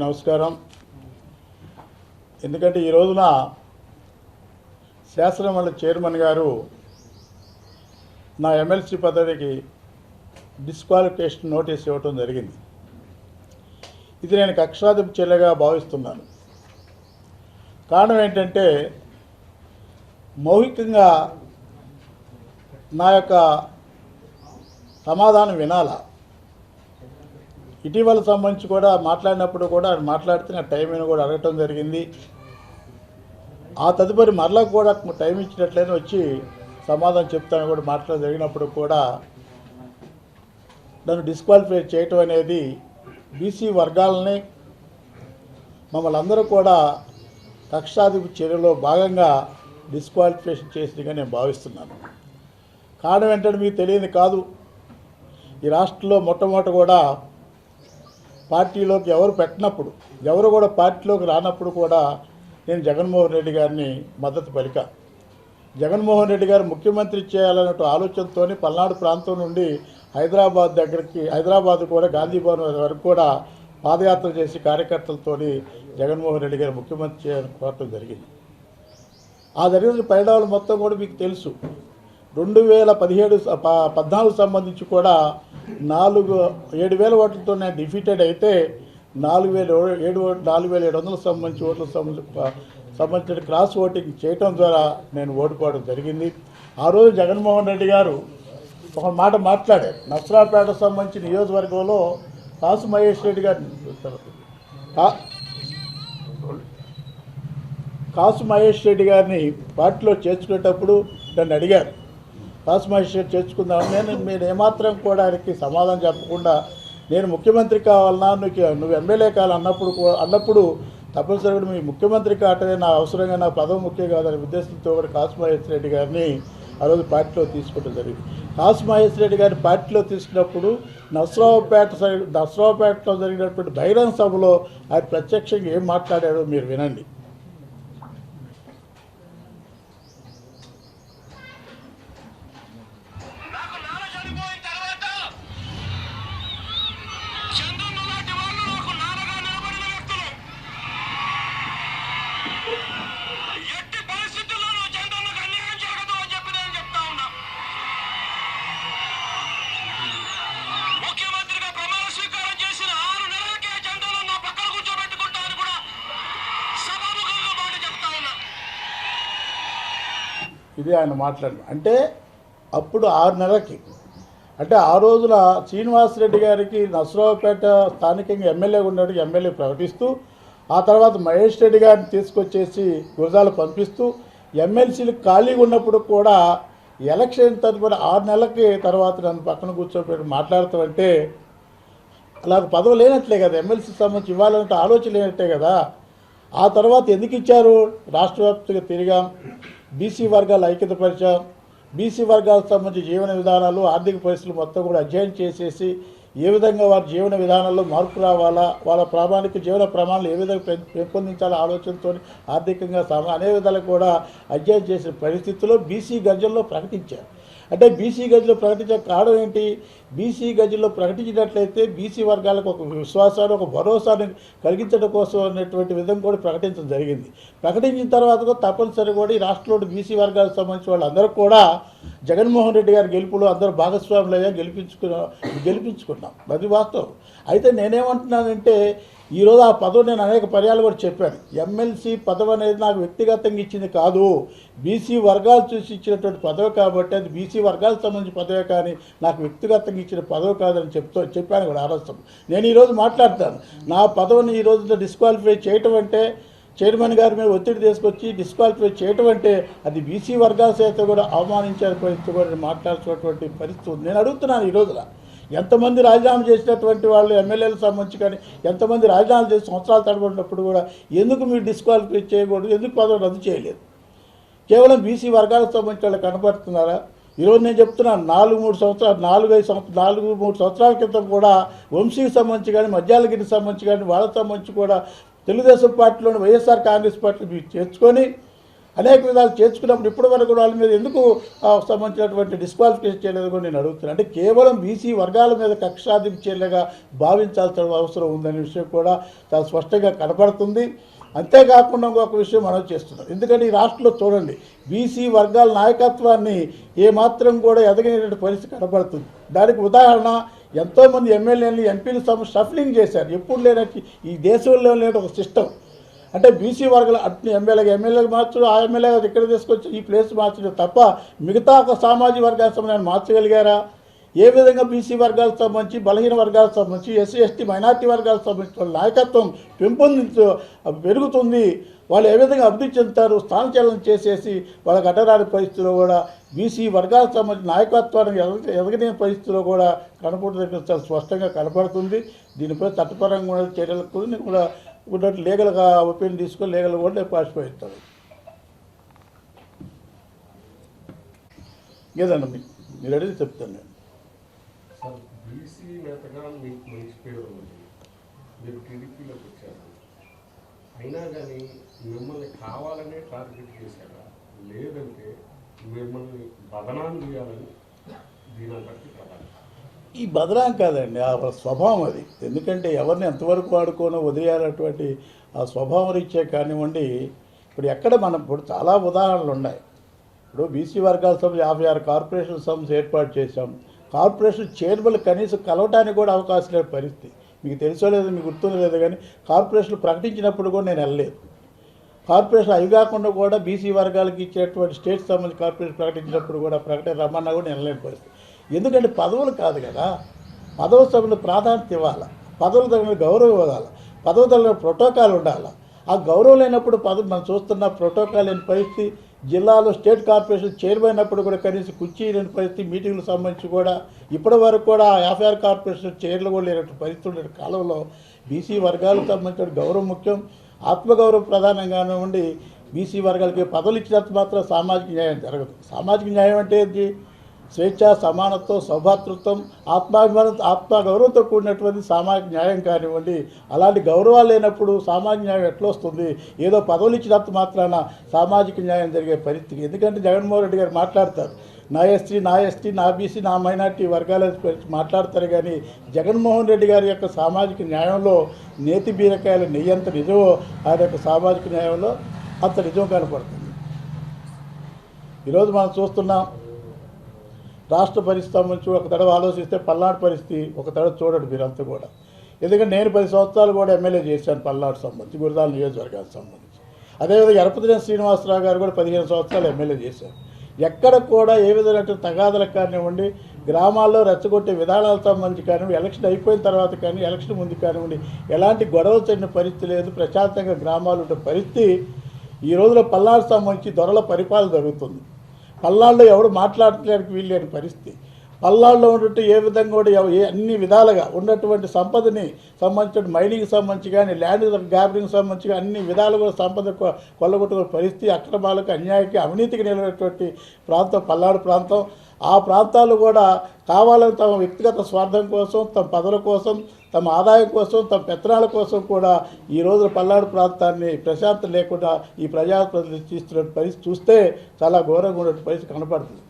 నమస్కారం. ఎందుకంటే ఈ రోజున శాసనమండలి చైర్మన్ గారు నా ఎమ్మెల్సీ పదవికి డిస్క్వాలిఫికేషన్ నోటీస్ ఇవ్వటం జరిగింది. ఇది నేను కక్షాధిప చెల్లెగా భావిస్తున్నాను. కారణం ఏంటంటే మౌఖికంగా నా యొక్క సమాధానం వినాలా? ఇటీవల సంబంధించి కూడా మాట్లాడినప్పుడు కూడా ఆయన మాట్లాడితే నా టైం అని కూడా అడగటం జరిగింది. ఆ తదుపరి మరలా కూడా టైం ఇచ్చినట్లయినా వచ్చి సమాధానం చెప్తాను కూడా మాట్లాడ జరిగినప్పుడు కూడా నన్ను డిస్క్వాలిఫై చేయటం అనేది బీసీ వర్గాలని మమ్మల్ని అందరూ కూడా కక్షాధిపతి చర్యలో భాగంగా డిస్క్వాలిఫికేషన్ చేసిందిగా నేను భావిస్తున్నాను. కారణం ఏంటంటే మీకు తెలియదు కాదు. ఈ రాష్ట్రంలో మొట్టమొదట కూడా పార్టీలోకి ఎవరు పెట్టినప్పుడు ఎవరు కూడా పార్టీలోకి రానప్పుడు కూడా నేను జగన్మోహన్ రెడ్డి గారిని మద్దతు పలికా. జగన్మోహన్ రెడ్డి గారు ముఖ్యమంత్రి చేయాలనే ఆలోచనతో పల్నాడు ప్రాంతం నుండి హైదరాబాద్ దగ్గరికి హైదరాబాద్ కూడా గాంధీ భవన్ వరకు కూడా పాదయాత్ర చేసి కార్యకర్తలతోని జగన్మోహన్ రెడ్డి గారు ముఖ్యమంత్రి చేయాలని కోరటం జరిగింది. ఆ జరిగిన పరిణామాలు మొత్తం కూడా మీకు తెలుసు. రెండు వేల పదిహేడు పద్నాలుగు సంబంధించి కూడా నాలుగు ఏడు వేల ఓట్లతో నేను డిఫీటెడ్ అయితే నాలుగు వేల ఏడు నాలుగు వేల ఏడు వందలకు సంబంధించి ఓట్లకు సంబంధించి సంబంధించిన క్రాస్ ఓటింగ్ చేయటం ద్వారా నేను ఓడిపోవడం జరిగింది. ఆ రోజు జగన్మోహన్ రెడ్డి గారు ఒక మాట మాట్లాడారు. నసరాపేట సంబంధించిన నియోజకవర్గంలో కాసు మహేష్ రెడ్డి గారు కాసు మహేష్ రెడ్డి గారిని పార్టీలో చేర్చుకునేటప్పుడు నన్ను అడిగారు. కాసు మ్యాజిస్ట్రేట్ రెడ్డి చేర్చుకుందాం. నేను మీరు ఏమాత్రం కూడా ఆయనకి సమాధానం చెప్పకుండా నేను ముఖ్యమంత్రి కావాలన్నా నీకు నువ్వు ఎమ్మెల్యే కావాలి అన్నప్పుడు అన్నప్పుడు తప్పనిసరిగా మీ ముఖ్యమంత్రి కావటమే నా అవసరంగా నా పదవి ముఖ్యం కాదనే ఉద్దేశంతో కూడా కాసు మహేష్ రెడ్డి గారిని ఆ రోజు పార్టీలో తీసుకోవడం జరిగింది. కాసు మహేష్ రెడ్డి గారిని పార్టీలో తీసుకున్నప్పుడు నర్సరావుపేట సైడ్ నసరావుపేటలో జరిగినటువంటి బహిరంగ సభలో ఆయన ప్రత్యక్షంగా ఏం మాట్లాడాడో మీరు వినండి. ఇది ఆయన మాట్లాడిన అంటే అప్పుడు ఆరు నెలలకి. అంటే ఆ రోజున శ్రీనివాసరెడ్డి గారికి నసరావుపేట స్థానికంగా ఎమ్మెల్యే ఉన్నాడు ఎమ్మెల్యే ప్రకటిస్తూ ఆ తర్వాత మహేష్ రెడ్డి గారిని తీసుకొచ్చేసి గురజాలు పంపిస్తూ ఎమ్మెల్సీలు ఖాళీగా ఉన్నప్పుడు కూడా ఎలక్షన్ తదుపరి ఆరు నెలలకి తర్వాత నన్ను పక్కన కూర్చోబెట్టి మాట్లాడుతామంటే అలా పదవి లేనట్లే కదా ఎమ్మెల్సీ సంబంధించి ఇవ్వాలంటే ఆలోచన లేనట్టే కదా. ఆ తర్వాత ఎందుకు ఇచ్చారు? రాష్ట్ర వ్యాప్తంగా తిరిగాం. బీసీ వర్గాలు ఐక్యతపరిచాం బీసీ వర్గాలకు సంబంధించి జీవన విధానాలు ఆర్థిక పరిస్థితులు మొత్తం కూడా అధ్యయనం చేసేసి ఏ విధంగా వారి జీవన విధానాల్లో మార్పు రావాలా వాళ్ళ ప్రామాణిక జీవన ప్రమాణాలు ఏ విధంగా పెం- పెంపొందించాలా ఆలోచనతో ఆర్థికంగా సమ అనే విధాలు కూడా అధ్యయనం చేసిన పరిస్థితుల్లో బీసీ గర్జనలో ప్రకటించారు. అంటే బీసీ గదిలో ప్రకటించే కారణం ఏంటి? బీసీ గదిలో ప్రకటించినట్లయితే బీసీ వర్గాలకు ఒక విశ్వాసాన్ని ఒక భరోసాని కలిగించడం కోసం అనేటువంటి విధంగా కూడా ప్రకటించడం జరిగింది. ప్రకటించిన తర్వాత కూడా తప్పనిసరి కూడా ఈ రాష్ట్రంలో బీసీ వర్గాలకు సంబంధించిన వాళ్ళందరూ కూడా జగన్మోహన్ రెడ్డి గారి గెలుపులో అందరూ భాగస్వాములు అయ్యా గెలిపించుకున్నా గెలిపించుకున్నాం. అది వాస్తవం. అయితే నేనేమంటున్నానంటే ఈరోజు ఆ పదవి నేను అనేక పర్యాలు కూడా చెప్పాను. ఎమ్మెల్సీ పదవి అనేది నాకు వ్యక్తిగతంగా ఇచ్చింది కాదు. బీసీ వర్గాలు చూసి ఇచ్చినటువంటి పదవి కాబట్టి అది బీసీ వర్గాలకు సంబంధించిన పదవి కానీ నాకు వ్యక్తిగతంగా ఇచ్చిన పదవి కాదని చెప్తూ చెప్పాను కూడా ఆలోచన నేను ఈరోజు మాట్లాడతాను. నా పదవిని ఈ డిస్క్వాలిఫై చేయటం అంటే చైర్మన్ గారి మీద ఒత్తిడి తీసుకొచ్చి డిస్క్వాలిఫై చేయటం అంటే అది బీసీ వర్గాల చేత కూడా అవమానించే పరిస్థితి కూడా మాట్లాడుతున్నటువంటి పరిస్థితి ఉంది. నేను అడుగుతున్నాను ఈ రోజున. ఎంతమంది రాజీనామా చేసినటువంటి వాళ్ళు ఎమ్మెల్యేలకు సంబంధించి కానీ ఎంతమంది రాజీనామా చేసి సంవత్సరాలు తడబడినప్పుడు కూడా ఎందుకు మీరు డిస్క్వాలిఫై చేయకూడదు ఎందుకు పదవి రద్దు చేయలేదు? కేవలం బీసీ వర్గాలకు సంబంధించిన వాళ్ళు కనపడుతున్నారా? ఈరోజు నేను చెప్తున్నాను నాలుగు మూడు సంవత్సరాలు నాలుగు ఐదు సంవత్సరాలు నాలుగు మూడు సంవత్సరాల క్రితం కూడా వంశీకి సంబంధించి కానీ మధ్యాలగిరికి సంబంధించి కానీ వాళ్ళకి సంబంధించి కూడా తెలుగుదేశం పార్టీలోని వైఎస్ఆర్ కాంగ్రెస్ పార్టీ మీరు చేర్చుకొని అనేక విధాలు చేర్చుకున్నప్పుడు ఇప్పటి వరకు వాళ్ళ మీద ఎందుకు సంబంధించినటువంటి డిస్క్వాలిఫికేషన్ చేయలేదు కూడా నేను అడుగుతున్నాను అంటే కేవలం బీసీ వర్గాల మీద కక్షాదింపు భావించాల్సిన అవసరం ఉందనే విషయం కూడా చాలా స్పష్టంగా కనపడుతుంది. అంతేకాకుండా ఇంకొక విషయం మనం చేస్తున్నాం. ఎందుకంటే ఈ రాష్ట్రంలో చూడండి బీసీ వర్గాల నాయకత్వాన్ని ఏమాత్రం కూడా ఎదగనేటువంటి పరిస్థితి కనబడుతుంది దానికి ఉదాహరణ ఎంతోమంది ఎమ్మెల్యేలు ఎంపీలు సమ షఫ్లింగ్ చేశారు. ఎప్పుడు లేనట్టు ఈ దేశంలో లేని ఒక సిస్టమ్ అంటే బీసీ వర్గాల అట్ని ఎమ్మెల్యేగా ఎమ్మెల్యేగా మార్చడం ఆ ఎమ్మెల్యేగా ఇక్కడ తీసుకొచ్చి ఈ ప్లేస్ మార్చడం తప్ప మిగతా ఒక సామాజిక వర్గాల సంబంధించి మార్చగలిగారా? ఏ విధంగా బీసీ వర్గాలకు సంబంధించి బలహీన వర్గాలకు సంబంధించి ఎస్సీ ఎస్టీ మైనార్టీ వర్గాలకు సంబంధించిన నాయకత్వం పెంపొందించు పెరుగుతుంది వాళ్ళు ఏ విధంగా అభివృద్ధి చెందుతారు స్థానచలనం చేసేసి వాళ్ళ అడ్డరాని పరిస్థితిలో కూడా బీసీ వర్గాలకు సంబంధించిన నాయకత్వానికి ఎదగ ఎదగలేని పరిస్థితిలో కూడా కనపడుతుంది స్పష్టంగా కనపడుతుంది. దీనిపై చట్టపరంగా కూడా చర్యలకు కూడా నేను ఉన్నట్టు లీగల్గా ఒపీనియన్ తీసుకొని లీగల్ కూడా నేను పాసిపోయిస్తాను ఏదన్నా మీకు మీరు అడిగి చెప్తాను నేను. సార్ బీసీ మీకు మీరు టీడీపీలోకి వచ్చారు. అయినా కానీ మిమ్మల్ని కావాలనే టార్గెట్ చేశారా? లేదంటే మిమ్మల్ని బదనాం చేయాలని దీని అంతటి ప్రధానం ఈ బదనాం కాదండి ఆ స్వభావం అది. ఎందుకంటే ఎవరిని ఎంతవరకు వాడుకోనో వదిలేయాలటువంటి ఆ స్వభావం రీత్యా కానివ్వండి ఇప్పుడు ఎక్కడ మనం ఇప్పుడు చాలా ఉదాహరణలు ఉన్నాయి. ఇప్పుడు బీసీ వర్గాల సభ యాభై ఆరు కార్పొరేషన్ సభ్స్ ఏర్పాటు చేశాం. కార్పొరేషన్ చైర్మన్ కనీసం కలవటానికి కూడా అవకాశం లేని పరిస్థితి. మీకు తెలుసో లేదో మీకు గుర్తుందో లేదో కానీ కార్పొరేషన్ ప్రకటించినప్పుడు కూడా నేను వెళ్ళలేదు. కార్పొరేషన్ అవి కాకుండా కూడా బీసీ వర్గాలకు ఇచ్చేటువంటి స్టేట్ సంబంధించి కార్పొరేషన్ ప్రకటించినప్పుడు కూడా ప్రకటన రమ్మన్నా కూడా నిలలేని పరిస్థితి. ఎందుకంటే పదవులు కాదు కదా. పదవ సభ్యులు ప్రాధాన్యత ఇవ్వాలి? పదవులు తగిన గౌరవం ఇవ్వాలి? పదవి తగిన ప్రోటోకాల్ ఉండాలి? ఆ గౌరవం లేనప్పుడు పదవి మనం చూస్తున్న ప్రోటోకాల్ లేని పరిస్థితి జిల్లాలో స్టేట్ కార్పొరేషన్ చైర్మన్ అయినప్పుడు కూడా కనీసం కుర్చీ లేని పరిస్థితి మీటింగ్లకు సంబంధించి కూడా ఇప్పటి వరకు కూడా ఎఫ్ఐఆర్ కార్పొరేషన్ చైర్లు కూడా లేనటువంటి పరిస్థితి ఉండే కాలంలో బీసీ వర్గాలకు సంబంధించిన గౌరవం ముఖ్యం. ఆత్మగౌరవం ప్రధానంగానే ఉండి బీసీ వర్గాలకి పదవులు ఇచ్చినంత మాత్రం సామాజిక న్యాయం జరగదు. సామాజిక న్యాయం అంటే ఏంటి? స్వేచ్ఛ సమానత్వం సౌభాతృత్వం ఆత్మాభిమానం ఆత్మగౌరవంతో కూడినటువంటి సామాజిక న్యాయం కానివ్వండి అలాంటి గౌరవాలు లేనప్పుడు సామాజిక న్యాయం ఎట్లా వస్తుంది? ఏదో పదవులు ఇచ్చినంత మాత్రాన సామాజిక న్యాయం జరిగే పరిస్థితి. ఎందుకంటే జగన్మోహన్ రెడ్డి గారు మాట్లాడతారు. నా ఎస్టీ నా ఎస్టీ నా బీసీ నా మైనార్టీ వర్గాల మాట్లాడతారు కానీ జగన్మోహన్ రెడ్డి గారి యొక్క సామాజిక న్యాయంలో నేతి బీరకాయల నెయ్యి నిజమో ఆయన యొక్క సామాజిక న్యాయంలో అంత నిజం కనపడుతుంది. ఈరోజు మనం చూస్తున్నాం రాష్ట్ర పరిస్థితి సంబంధించి ఒక తడవ ఆలోచిస్తే పల్నాడు పరిస్థితి ఒక తడ చూడండి మీరంతా కూడా. ఎందుకంటే నేను పది సంవత్సరాలు కూడా ఎమ్మెల్యే చేశాను పల్నాడు సంబంధించి గురదాల నియోజకవర్గానికి సంబంధించి. అదేవిధంగా ఎరపతిరేని శ్రీనివాసరావు గారు కూడా పదిహేను సంవత్సరాలు ఎమ్మెల్యే చేశారు. ఎక్కడ కూడా ఏ విధమైన తగాదలకు కానివ్వండి గ్రామాల్లో రెచ్చగొట్టే విధానాల సంబంధించి కానివ్వండి ఎలక్షన్ అయిపోయిన తర్వాత కానీ ఎలక్షన్ ముందు కానివ్వండి ఎలాంటి గొడవలు చెందిన పరిస్థితి లేదు. ప్రశాంతంగా గ్రామాలు ఉండే పరిస్థితి ఈ రోజులో పల్నాడు సంబంధించి దొరల పరిపాలన జరుగుతుంది. పల్నాడులో ఎవడు మాట్లాడడానికి వీల్లేని పరిస్థితి. పల్నాడులో ఉన్నట్టు ఏ విధంగా కూడా ఏ అన్ని విధాలుగా ఉన్నటువంటి సంపదని సంబంధించిన మైనింగ్ సంబంధించి కానీ ల్యాండ్ గ్యాబరింగ్ సంబంధించి కానీ అన్ని విధాలుగా కూడా సంపద కొ- కొల్లగొట్టుకునే పరిస్థితి అక్రమాలకు అన్యాయకి అవినీతికి నిలబడేటువంటి ప్రాంతం పల్నాడు ప్రాంతం. ఆ ప్రాంతాలు కూడా కావాలని తమ వ్యక్తిగత స్వార్థం కోసం తమ పదవుల కోసం తమ ఆదాయం కోసం తమ పెత్తనాల కోసం కూడా ఈ రోజు పల్నాడు ప్రాంతాన్ని ప్రశాంతం లేకుండా ఈ ప్రజాప్రతినిధులు తీస్తున్న పరిస్థితి చూస్తే చాలా ఘోరంగా ఉన్న పరిస్థితి కనపడుతుంది.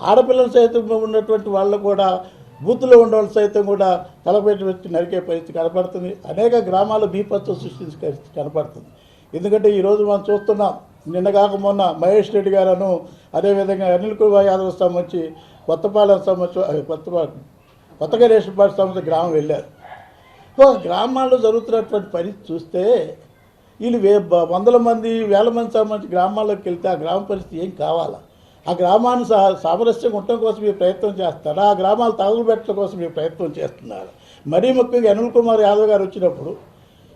ఆడపిల్లలు సైతం ఉన్నటువంటి వాళ్ళు కూడా బూత్లో ఉన్న సైతం కూడా తలపెట్టి పెట్టి నరికే పరిస్థితి కనపడుతుంది. అనేక గ్రామాలు బీపత్వం సృష్టించే పరిస్థితి కనపడుతుంది. ఎందుకంటే ఈరోజు మనం చూస్తున్నాం నిన్న కాక మొన్న మహేష్ రెడ్డి గారును అదేవిధంగా అనిల్ కుమార్ యాదవ్ సంబంధించి కొత్తపాలెం సంబంధించి కొత్తపాలెం కొత్తగా రేషన్ పార్టీ సంబంధించి గ్రామం వెళ్ళారు. సో గ్రామాల్లో జరుగుతున్నటువంటి పరిస్థితి చూస్తే వీళ్ళు వే వందల మంది వేల మంది సంబంధించి గ్రామాల్లోకి వెళ్తే ఆ గ్రామ పరిస్థితి ఏం కావాలా? ఆ గ్రామాన్ని సా సామరస్యంగా ఉండటం కోసం మీరు ప్రయత్నం చేస్తారా? ఆ గ్రామాలు తగులు పెట్టడం కోసం మీరు ప్రయత్నం చేస్తున్నారు? మరీ ముఖ్యంగా అనిల్ కుమార్ యాదవ్ గారు వచ్చినప్పుడు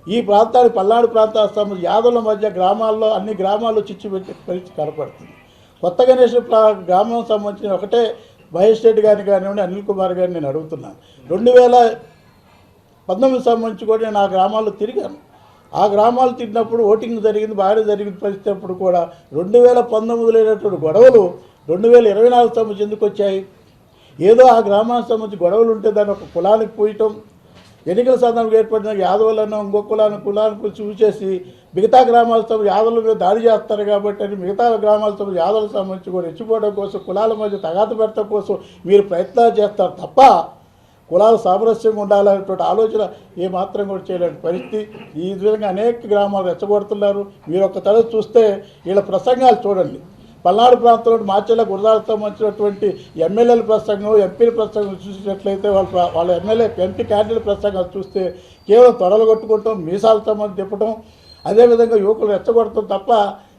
ఈ ప్రాంతానికి పల్నాడు ప్రాంత సంబంధించి యాదవుల మధ్య గ్రామాల్లో అన్ని గ్రామాల్లో చిచ్చు పెట్టే పరిస్థితి కనపడుతుంది. కొత్త గణేష్ ప్రా గ్రామం సంబంధించిన ఒకటే మహేష్ రెడ్డి గారిని కానివ్వండి అనిల్ కుమార్ గారిని నేను అడుగుతున్నాను. రెండు వేల పంతొమ్మిది సంబంధించి కూడా నేను ఆ గ్రామాల్లో తిరిగాను. ఆ గ్రామాలు తిరిగినప్పుడు ఓటింగ్ జరిగింది బాగా జరిగిన పరిస్థితి అప్పుడు కూడా రెండు వేల పంతొమ్మిదిలో అయినటువంటి గొడవలు రెండు వేల ఇరవై నాలుగు సంబంధించి ఎందుకు వచ్చాయి? ఏదో ఆ గ్రామానికి సంబంధించి గొడవలు ఉంటే దాన్ని ఒక కులానికి పోయటం ఎన్నికల సందర్భంగా ఏర్పడిన యాదవులను ఇంకో కులాన్ని కులానికి చూసేసి మిగతా గ్రామాలతో యాదవుల మీద దాడి చేస్తారు కాబట్టి అని మిగతా గ్రామాలతో యాదవులకు సంబంధించి కూడా రెచ్చిపోవడం కోసం కులాల మధ్య తగాత పెట్టడం కోసం మీరు ప్రయత్నాలు చేస్తారు తప్ప కులాలు సామరస్యంగా ఉండాలనేటువంటి ఆలోచన ఏమాత్రం కూడా చేయలేని పరిస్థితి. ఈ విధంగా అనేక గ్రామాలు రెచ్చగొడుతున్నారు. మీరు ఒక్క తరగతి చూస్తే వీళ్ళ ప్రసంగాలు చూడండి. పల్నాడు ప్రాంతంలో మార్చేలా గురదాలకు సంబంధించినటువంటి ఎమ్మెల్యేల ప్రసంగం ఎంపీల ప్రసంగం చూసినట్లయితే వాళ్ళ వాళ్ళ ఎమ్మెల్యే ఎంపీ క్యాండిడేట్ ప్రసంగాలు చూస్తే కేవలం తొడలు కొట్టుకోవటం మీసాలతో మంది తిప్పటం. అదేవిధంగా యువకులు రెచ్చగొడటం తప్ప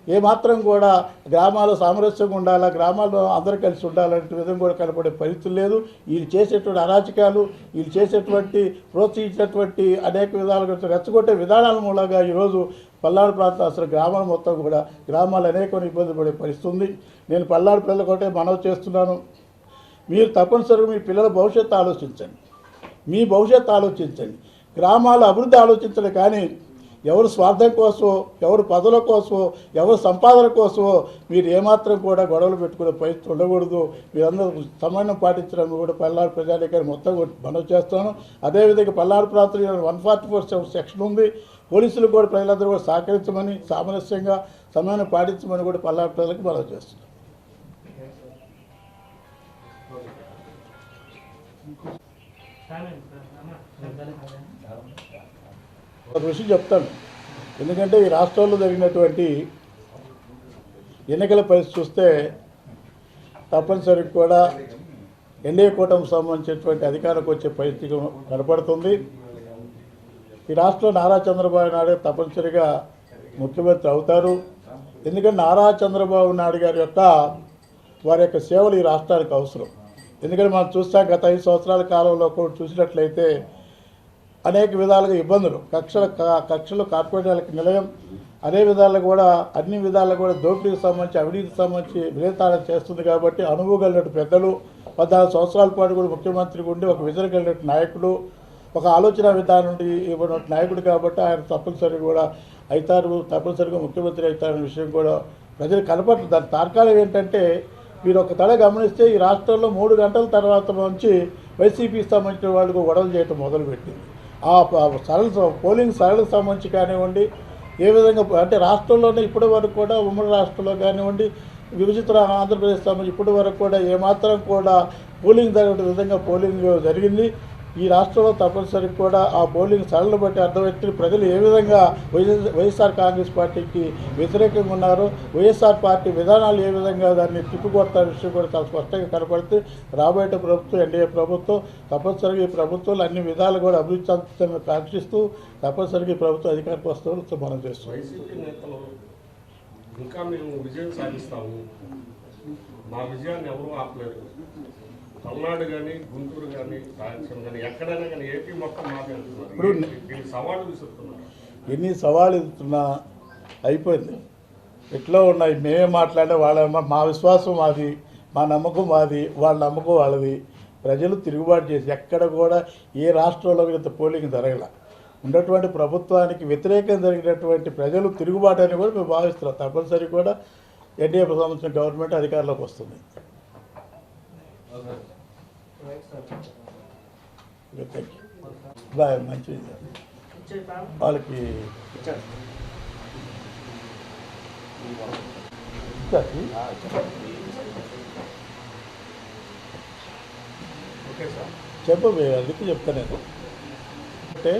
ఏమాత్రం కూడా గ్రామాలు సామరస్యంగా ఉండాలా గ్రామాల్లో అందరూ కలిసి ఉండాలనే విధంగా కూడా కనపడే పరిస్థితి లేదు. వీళ్ళు చేసేటువంటి అరాచకాలు వీళ్ళు చేసేటువంటి ప్రోత్సహించినటువంటి అనేక విధాలుగా రెచ్చగొట్టే విధానాల మూలంగా ఈరోజు పల్నాడు ప్రాంతం అసలు గ్రామాలు మొత్తం కూడా గ్రామాలు అనేక ఇబ్బంది పడే పరిస్థితి ఉంది. నేను పల్నాడు పిల్లలు కొట్టే మనవి చేస్తున్నాను. మీరు తప్పనిసరిగా మీ పిల్లల భవిష్యత్తు ఆలోచించండి. మీ భవిష్యత్తు ఆలోచించండి. గ్రామాల అభివృద్ధి ఆలోచించండి కానీ ఎవరు స్వార్థం కోసమో ఎవరు పదవుల కోసమో ఎవరు సంపాదన కోసమో మీరు ఏమాత్రం కూడా గొడవలు పెట్టుకునే పరిస్థితి ఉండకూడదు. మీరందరూ సమన్వయం పాటించడం కూడా పల్నాడు ప్రజాధికారి మొత్తం కూడా మనవి చేస్తాను అదేవిధంగా పల్నాడు ప్రాంతంలో వన్ ఫార్టీ ఫోర్ సెక్షన్ ఉంది. పోలీసులు కూడా ప్రజలందరూ కూడా సహకరించమని సామరస్యంగా సమయాన్ని పాటించమని కూడా పల్నాడు ప్రజలకు మనవి you. ఒక విషయం చెప్తాను. ఎందుకంటే ఈ రాష్ట్రంలో జరిగినటువంటి ఎన్నికల పరిస్థితి చూస్తే తప్పనిసరి కూడా ఎన్డీఏ కూటమికి సంబంధించినటువంటి అధికారకు వచ్చే పరిస్థితి కనపడుతుంది. ఈ రాష్ట్రంలో నారా చంద్రబాబు నాయుడు తప్పనిసరిగా ముఖ్యమంత్రి అవుతారు. ఎందుకంటే నారా చంద్రబాబు నాయుడు గారి యొక్క వారి యొక్క సేవలు ఈ రాష్ట్రానికి అవసరం. ఎందుకంటే మనం చూస్తాం గత ఐదు సంవత్సరాల కాలంలో కూడా చూసినట్లయితే అనేక విధాలుగా ఇబ్బందులు. కక్షల క- కక్షలు కార్పొరేటర్లకు నిలయం. అదే విధాలు కూడా అన్ని విధాలుగా కూడా దోపిడీకి సంబంధించి అవినీతికి సంబంధించి విలేతాళం చేస్తుంది కాబట్టి అనుభవం కలిగినట్టు పెద్దలు పద్నాలుగు సంవత్సరాల పాటు కూడా ముఖ్యమంత్రి ఉండి ఒక విజయం కలిగినట్టు నాయకుడు ఒక ఆలోచన విధానం నుండి ఇవ్వడం నాయకుడు కాబట్టి ఆయన తప్పనిసరిగా కూడా అవుతారు తప్పనిసరిగా ముఖ్యమంత్రి అవుతారనే విషయం కూడా ప్రజలు కనపడుతుంది దాని తార్కాలం ఏంటంటే మీరు ఒక తడ గమనిస్తే ఈ రాష్ట్రంలో మూడు గంటల తర్వాత నుంచి వైసీపీకి సంబంధించిన వాళ్ళకు గొడవలు చేయటం మొదలుపెట్టింది. ఆ సరళ పోలింగ్ సరళకు సంబంధించి కానివ్వండి ఏ విధంగా అంటే రాష్ట్రంలోనే ఇప్పటి వరకు కూడా ఉమ్మడి రాష్ట్రంలో కానివ్వండి విభజిత ఆంధ్రప్రదేశ్ సంబంధించి ఇప్పటి వరకు కూడా ఏమాత్రం కూడా పోలింగ్ జరిగే విధంగా పోలింగ్ జరిగింది. ఈ రాష్ట్రంలో తప్పనిసరి కూడా ఆ పోలింగ్ సరళను బట్టి అర్థమవుతుంది ప్రజలు ఏ విధంగా వైఎస్ వైఎస్ఆర్ కాంగ్రెస్ పార్టీకి వ్యతిరేకంగా ఉన్నారు వైఎస్ఆర్ పార్టీ విధానాలు ఏ విధంగా దాన్ని తిప్పికొడతారు విషయం కూడా చాలా స్పష్టంగా కనపడుతుంది రాబోయే ప్రభుత్వం ఎన్డీఏ ప్రభుత్వం తప్పనిసరిగా ఈ ప్రభుత్వాలు అన్ని విధాలు కూడా అభివృద్ధి చెందుతుందని కాంక్షిస్తూ తప్పనిసరిగా ఈ ప్రభుత్వం అధికారికి వస్తామని మనం చేస్తున్నాం ఇంకా మేము విజయం సాధిస్తాము. మా విజయాన్ని ఎవరూ ఆపలేరు. పల్నాడు కానీ గుంటూరు కానీ రాయలసీమ కానీ ఎక్కడైనా కానీ ఏపీ మొత్తం అంటున్నారు దీనికి సవాళ్ళు విసురుతున్నారు. ఎన్ని సవాళ్ళు ఎదుగుతున్నా అయిపోయింది. ఎట్లా ఉన్నాయి? మేమే మాట్లాడే వాళ్ళ మా విశ్వాసం మాది మా నమ్మకం మాది వాళ్ళ నమ్మకం వాళ్ళది. ప్రజలు తిరుగుబాటు చేసి ఎక్కడ కూడా ఏ రాష్ట్రంలో ఇంత పోలింగ్ జరగల. ఉన్నటువంటి ప్రభుత్వానికి వ్యతిరేకం జరిగినటువంటి ప్రజలు తిరుగుబాటు అని కూడా మేము భావిస్తున్నాం. తప్పనిసరి కూడా ఎన్డీఏ సంబంధించిన గవర్నమెంట్ అధికారంలోకి వస్తుంది. బాయ్ మంచిది. వాళ్ళకి ఇచ్చారు. సార్ చెప్పు బే, అందుకే చెప్తాను నేను. అంటే